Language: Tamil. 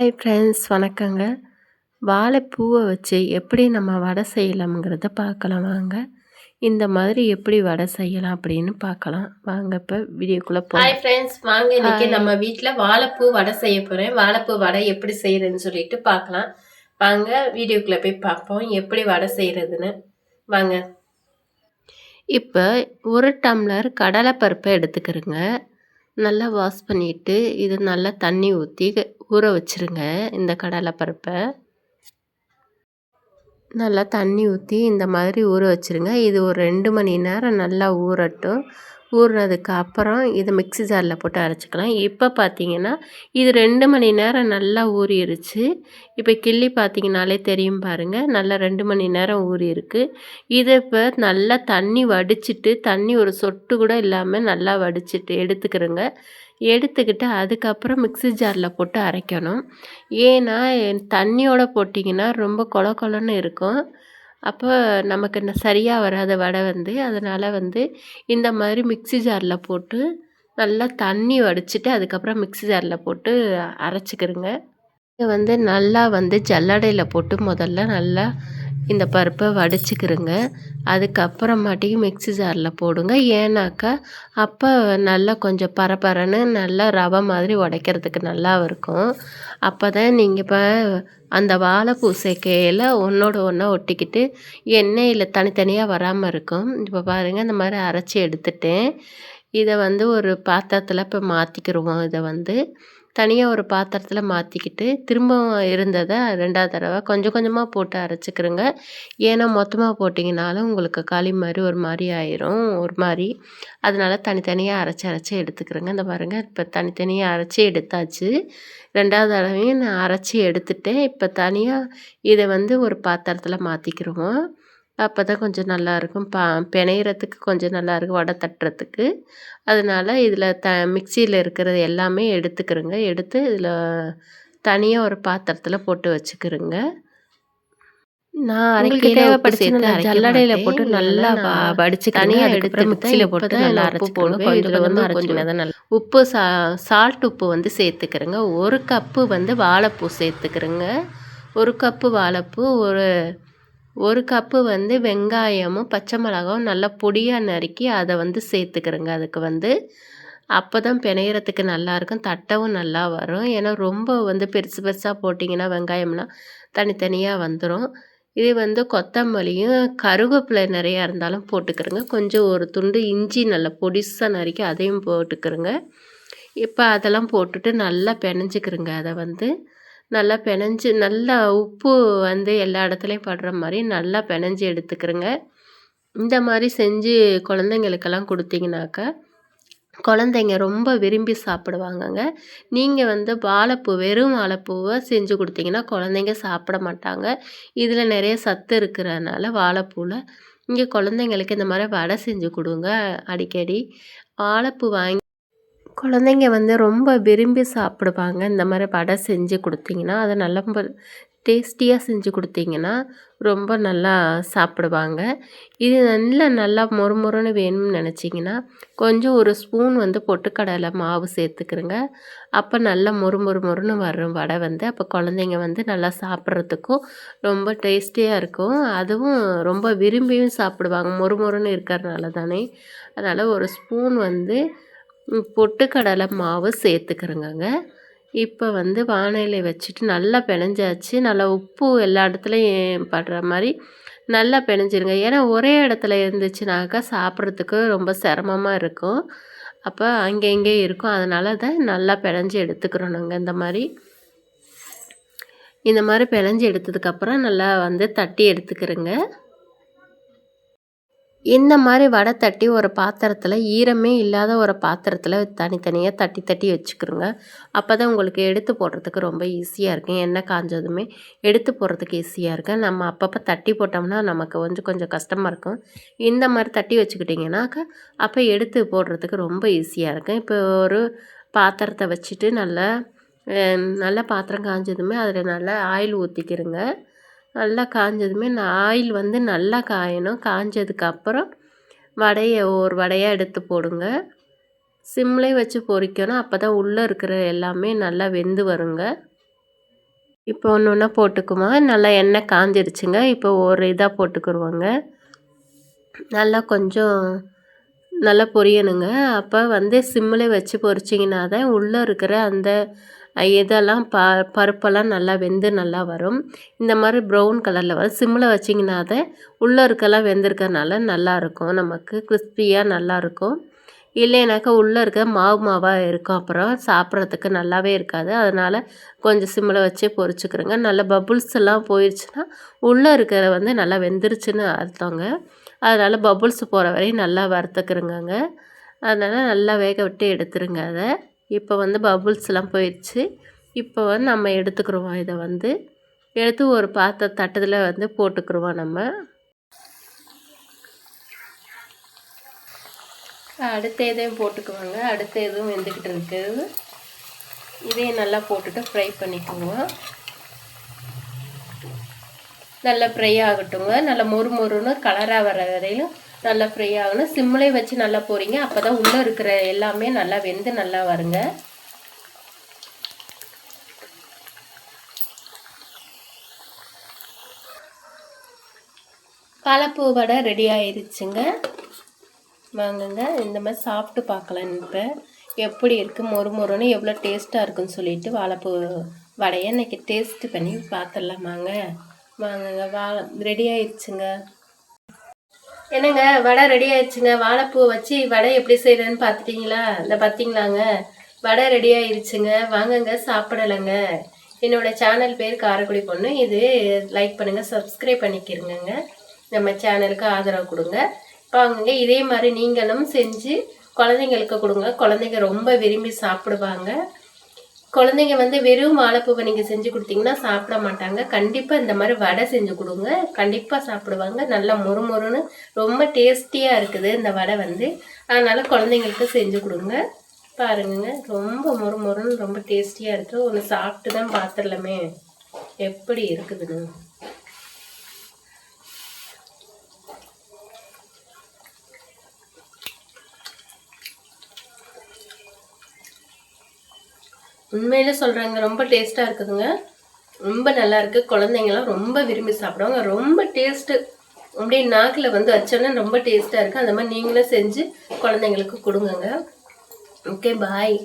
ஹாய் ஃப்ரெண்ட்ஸ் வணக்கங்க. வாழைப்பூவை வச்சு எப்படி நம்ம வடை செய்யலாம்ங்கிறத பார்க்கலாம் வாங்க. இந்த மாதிரி எப்படி வடை செய்யலாம் அப்படின்னு பார்க்கலாம். வாங்க இப்போ வீடியோக்குள்ளே ஹாய் ஃப்ரெண்ட்ஸ் வாங்க இன்னைக்கு Hi. நம்ம வீட்டில் வாழைப்பூ வடை செய்ய போகிறேன் வாழைப்பூ வடை எப்படி செய்யறதுன்னு சொல்லிட்டு பார்க்கலாம். வாங்க வீடியோக்குள்ளே போய் பார்ப்போம். எப்படி வடை செய்யறதுன்னு. வாங்க. இப்போ ஒரு டம்ளர் கடலைப்பருப்பை எடுத்துக்கிறேங்க. நல்லா வாஷ் பண்ணிவிட்டு இது நல்லா தண்ணி ஊற்றி ஊற வச்சுருங்க இந்த கடலைப்பருப்பை நல்லா தண்ணி ஊற்றி இந்த மாதிரி ஊற வச்சுருங்க. இது ஒரு ரெண்டு மணி நேரம் நல்லா ஊறட்டும். ஊறினதுக்கு அப்புறம் இதை மிக்ஸி ஜாரில் போட்டு அரைச்சிக்கலாம். இப்போ பார்த்தீங்கன்னா இது ரெண்டு மணி நேரம் நல்லா ஊறிடுச்சு இப்போ கிள்ளி பார்த்தீங்கனாலே தெரியும் பாருங்கள் நல்லா ரெண்டு மணி நேரம் ஊறியிருக்கு. இதை இப்போ நல்லா தண்ணி வடிச்சிட்டு தண்ணி ஒரு சொட்டு கூட இல்லாமல் நல்லா வடிச்சிட்டு எடுத்துக்கிறோங்க. எடுத்துக்கிட்டு அதுக்கப்புறம் மிக்ஸி ஜாரில் போட்டு அரைக்கணும். ஏன்னா தண்ணியோடு போட்டிங்கன்னா ரொம்ப கொல கொலன்னு இருக்கும். அப்போ நமக்கு ந சரியாக வராத வடை வந்து அதனால் வந்து இந்த மாதிரி மிக்ஸி ஜாரில் போட்டு நல்லா தண்ணி வடிச்சிட்டு அதுக்கப்புறம் மிக்ஸி ஜாரில் போட்டு அரைச்சிக்கிருங்க இதை வந்து நல்லா வந்து ஜல்லடையில் போட்டு முதல்ல நல்லா இந்த பருப்பை வடிச்சுக்கிறோங்க. அதுக்கப்புறமாட்டிக்கு மிக்ஸி ஜாரில் போடுங்க. ஏன்னாக்கா அப்போ நல்லா கொஞ்சம் பரபரன்னு நல்லா ரவை மாதிரி உடைக்கிறதுக்கு நல்லா இருக்கும். அப்போ தான் நீங்கள் இப்போ அந்த வாழைப்பூ சேர்க்கையில் ஒன்றோட ஒன்றா ஒட்டிக்கிட்டு எண்ணெயில் தனித்தனியாக வராமல் இருக்கும். இப்போ பாருங்கள் இந்த மாதிரி அரைச்சி எடுத்துட்டேன். இதை வந்து ஒரு பாத்திரத்தில் இப்போ மாற்றிக்கிருவோம் இதை வந்து தனியாக ஒரு பாத்திரத்தில் மாற்றிக்கிட்டு திரும்பவும் இருந்ததை ரெண்டாவது தடவை கொஞ்சம் கொஞ்சமாக போட்டு அரைச்சிக்கிறோங்க ஏன்னா மொத்தமாக போட்டிங்கனாலும் உங்களுக்கு களி மாதிரி ஒரு மாதிரி ஆயிரும். ஒரு மாதிரி அதனால தனித்தனியாக அரைச்சி அரைச்சி எடுத்துக்கிறேங்க இந்த பாருங்கள் இப்போ தனித்தனியாக அரைச்சி எடுத்தாச்சு. ரெண்டாவது தடவையும் நான் அரைச்சி எடுத்துட்டேன். இப்போ தனியாக இதை வந்து ஒரு பாத்திரத்தில் மாற்றிக்கிருவோம் அப்போ தான் கொஞ்சம் நல்லாயிருக்கும். பா பிணையிறதுக்கு கொஞ்சம் நல்லாயிருக்கும் வடை தட்டுறதுக்கு. அதனால இதில் த மிக்சியில் இருக்கிறது எல்லாமே எடுத்துக்கிறோங்க. எடுத்து இதில் தனியாக ஒரு பாத்திரத்தில் போட்டு வச்சுக்கிறோங்க. நான் அரைக்கையில் அரைக்க ஜல்லடையில். போட்டு நல்லா இதெல்லாம் வ- நான் வடிச்சுக்கிறேங்க. தனியாக எடுத்து மிக்சியில் போட்டு நல்லா அரைச்சு போடுவேன். இதில் வந்து நல்லா உப்பு சா சால்ட் உப்பு வந்து சேர்த்துக்கிறேங்க. ஒரு கப்பு வந்து வாழைப்பூ சேர்த்துக்கிறேங்க. ஒரு கப்பு வாழைப்பூ ஒரு ஒரு கப்பு வந்து வெங்காயமும் பச்சை மிளகாவும் நல்லா பொடியாக நறுக்கி அதை வந்து சேர்த்துக்கிறேங்க. அதுக்கு வந்து அப்போ தான் பிணையறதுக்கு நல்லாயிருக்கும் தட்டவும் நல்லா வரும். ஏன்னா ரொம்ப வந்து பெருசு பெருசாக போட்டிங்கன்னா வெங்காயம்லாம் தனித்தனியாக வந்துடும் இது வந்து கொத்தமல்லியும் கருவேப்பிலை நிறையா இருந்தாலும் போட்டுக்கிறேங்க. கொஞ்சம் ஒரு துண்டு இஞ்சி நல்லா பொடிசாக நறுக்கி அதையும் போட்டுக்கிறேங்க. இப்போ அதெல்லாம் போட்டுட்டு நல்லா பிணைஞ்சிக்கிறோங்க. அதை வந்து நல்லா பிணைஞ்சு நல்லா உப்பு வந்து எல்லா இடத்துலையும் படுற மாதிரி நல்லா பிணைஞ்சு எடுத்துக்கிறேங்க. இந்த மாதிரி செஞ்சு குழந்தைங்களுக்கெல்லாம் கொடுத்தீங்கனாக்கா குழந்தைங்க ரொம்ப விரும்பி சாப்பிடுவாங்கங்க. நீங்கள் வந்து வாழைப்பூ வெறும் வாழைப்பூவை செஞ்சு கொடுத்தீங்கன்னா குழந்தைங்க சாப்பிட மாட்டாங்க. இதில் நிறைய சத்து இருக்கிறதுனால வாழைப்பூவில் இங்கே குழந்தைங்களுக்கு இந்த மாதிரி வடை செஞ்சு கொடுங்க அடிக்கடி. வாழைப்பூ வாங்கி குழந்தைங்க வந்து ரொம்ப விரும்பி சாப்பிடுவாங்க. இந்த மாதிரி வடை செஞ்சு கொடுத்தீங்கன்னா அதை நல்லா டேஸ்டியாக செஞ்சு கொடுத்தீங்கன்னா ரொம்ப நல்லா சாப்பிடுவாங்க. இது நல்லா நல்லா மொறுமொறுன்னு வேணும்னு நினச்சிங்கன்னா கொஞ்சம் ஒரு ஸ்பூன் வந்து பொட்டுக்கடலை மாவு சேர்த்துக்கிறேங்க. அப்போ நல்லா மொறு மொறு மொறுன்னு வரும் வடை வந்து. அப்போ குழந்தைங்க வந்து நல்லா சாப்பிட்றதுக்கும் ரொம்ப டேஸ்டியாக இருக்கும். அதுவும் ரொம்ப விரும்பியும் சாப்பிடுவாங்க. மொறு மொறுன்னு இருக்கிறதுனால தானே. அதனால் ஒரு ஸ்பூன் வந்து பொட்டுக்கடலை மாவு சேர்த்துக்கிறேங்கங்க. இப்போ வந்து வானிலை வச்சுட்டு நல்லா பிணைஞ்சாச்சு. நல்லா உப்பு எல்லா இடத்துலையும் படுற மாதிரி நல்லா பிணைஞ்சிருங்க. ஏன்னா ஒரே இடத்துல இருந்துச்சுனாக்கா சாப்பிட்றதுக்கு ரொம்ப சிரமமாக இருக்கும். அப்போ அங்கே இங்கே இருக்கும். அதனால தான் நல்லா பிணைஞ்சி எடுத்துக்கிறோம் நாங்கள் இந்த மாதிரி. இந்த மாதிரி பிணைஞ்சி எடுத்ததுக்கப்புறம் நல்லா வந்து தட்டி எடுத்துக்கிறோங்க. இந்த மாதிரி வடை தட்டி ஒரு பாத்திரத்தில் ஈரமே இல்லாத ஒரு பாத்திரத்தில் தனித்தனியாக தட்டி தட்டி வச்சுக்கிறோங்க அப்போ தான் உங்களுக்கு எடுத்து போடுறதுக்கு ரொம்ப ஈஸியாக இருக்கும். எண்ணெய் காஞ்சதுமே எடுத்து போடுறதுக்கு ஈஸியாக இருக்கும். நம்ம அப்பப்போ தட்டி போட்டோம்னா நமக்கு கொஞ்சம் கொஞ்சம் கஷ்டமாக இருக்கும். இந்த மாதிரி தட்டி வச்சுக்கிட்டிங்கனாக்கா அப்போ எடுத்து போடுறதுக்கு ரொம்ப ஈஸியாக இருக்கும். இப்போ ஒரு பாத்திரத்தை வச்சுட்டு நல்லா நல்ல நல்லா பாத்திரம் காஞ்சதுமே அதில் நல்லா ஆயில் ஊற்றிக்கிறோங்க நல்லா காஞ்சதுமே நான் ஆயில் வந்து நல்லா காயணும். காஞ்சதுக்கப்புறம் வடையை ஒரு வடையாக எடுத்து போடுங்க. சிம்லே வச்சு பொரிக்கணும் அப்போ தான் உள்ளே இருக்கிற எல்லாமே நல்லா வெந்து வருங்க. இப்போ ஒன்று ஒன்றா போட்டுக்குமா நல்லா எண்ணெய் காஞ்சிருச்சுங்க. இப்போ ஒரு இதாக போட்டுக்குருவாங்க. நல்லா கொஞ்சம் நல்லா பொரியணுங்க. அப்போ வந்து சிம்மில் வச்சு பொரிச்சிங்கன்னா தான் உள்ளே இருக்கிற அந்த இதெல்லாம் ப பருப்பெல்லாம் நல்லா வெந்து நல்லா வரும். இந்த மாதிரி ப்ரௌன் கலரில் வரும். சிம்மில் வச்சிங்கன்னா அதை உள்ளே இருக்கலாம் வெந்திருக்கறனால நல்லாயிருக்கும் நமக்கு கிறிஸ்பியாக நல்லாயிருக்கும் இல்லைனாக்கா உள்ளே இருக்க மாவு மாவாக இருக்கும். அப்புறம் சாப்பிட்றதுக்கு நல்லாவே இருக்காது. அதனால் கொஞ்சம் சிம்மில் வச்சே பொறிச்சுக்கிறோங்க. நல்லா பபுள்ஸ் எல்லாம் போயிடுச்சுன்னா உள்ளே இருக்கிற வந்து நல்லா வெந்துருச்சுன்னு அர்த்தங்க. அதனால் பபுள்ஸ் போகிற வரையும் நல்லா வறுத்துக்கிறோங்க அதனால் நல்லா வேக விட்டு எடுத்துருங்க அதை. இப்போ வந்து பபுள்ஸ்லாம் போயிடுச்சு. இப்போ வந்து நம்ம எடுத்துக்கிறோம் இதை வந்து? எடுத்து ஒரு பாத்திர தட்டத்தில் வந்து போட்டுக்கிருவோம் நம்ம? அடுத்த இதையும் போட்டுக்குவாங்க. அடுத்த இதுவும் வெந்துக்கிட்டு இருக்குது இதையும் நல்லா போட்டுட்டு ஃப்ரை பண்ணிக்குவோம். நல்லா ஃப்ரை ஆகட்டுங்க. நல்லா மொறு மொறுன்னு கலராக வர வரையிலும் நல்லா ஃப்ரை ஆகணும். சிம்மிலே வச்சு நல்லா போகிறீங்க அப்போ தான் உள்ளே இருக்கிற எல்லாமே நல்லா வெந்து நல்லா வருங்க. பாலப்பூ வடை ரெடி ஆயிடுச்சுங்க வாங்குங்க. இந்த மாதிரி சாப்பிட்டு பார்க்கலாம் இப்போ. எப்படி இருக்குது மொறு மொறுன்னு எவ்வளோ டேஸ்ட்டாக இருக்குன்னு சொல்லிட்டு வாழைப்பூ வடையை இன்னைக்கு டேஸ்ட்டு பண்ணி பார்த்துடலாமாங்க. வாங்குங்க. வா ரெடி ஆயிடுச்சுங்க என்னங்க வடை ரெடி ஆயிடுச்சுங்க. வாழைப்பூ வச்சு வடை எப்படி செய்யறதுன்னு பார்த்துட்டீங்களா இந்த பார்த்தீங்களாங்க வடை ரெடி ஆயிடுச்சுங்க வாங்கங்க சாப்பிடலைங்க. என்னோட சேனல் பேர் காரைக்குடி பொண்ணு. இது லைக் பண்ணுங்கள் சப்ஸ்கிரைப் பண்ணிக்கிறங்க நம்ம சேனலுக்கு ஆதரவு கொடுங்க. வாங்குங்க இதே மாதிரி நீங்களும் செஞ்சு குழந்தைங்களுக்கு கொடுங்க. குழந்தைங்க ரொம்ப விரும்பி சாப்பிடுவாங்க. குழந்தைங்க வந்து வெறும் வாழைப்பூவை நீங்கள் செஞ்சு கொடுத்தீங்கன்னா சாப்பிட மாட்டாங்க. கண்டிப்பாக இந்த மாதிரி வடை செஞ்சு கொடுங்க. கண்டிப்பாக சாப்பிடுவாங்க. நல்லா மொறு மொறுன்னு ரொம்ப டேஸ்டியாக இருக்குது இந்த வடை வந்து. அதனால் குழந்தைங்களுக்கு செஞ்சு கொடுங்க. பாருங்க ரொம்ப மொறு மொறுன்னு ரொம்ப டேஸ்டியாக இருக்குது ஒன்று சாப்பிட்டு தான் பார்த்துடலாமே எப்படி இருக்குதுன்னு. உண்மையில சொல்கிறாங்க ரொம்ப டேஸ்ட்டாக இருக்குதுங்க. ரொம்ப நல்லா இருக்கு. குழந்தைங்கலாம் ரொம்ப விரும்பி சாப்பிடுவாங்க. ரொம்ப டேஸ்ட்டு அப்படியே நாக்கில் வந்து வச்சோன்னா ரொம்ப டேஸ்ட்டாக இருக்குது அந்த மாதிரி நீங்களும் செஞ்சு குழந்தைங்களுக்கு கொடுங்கங்க. Okay bye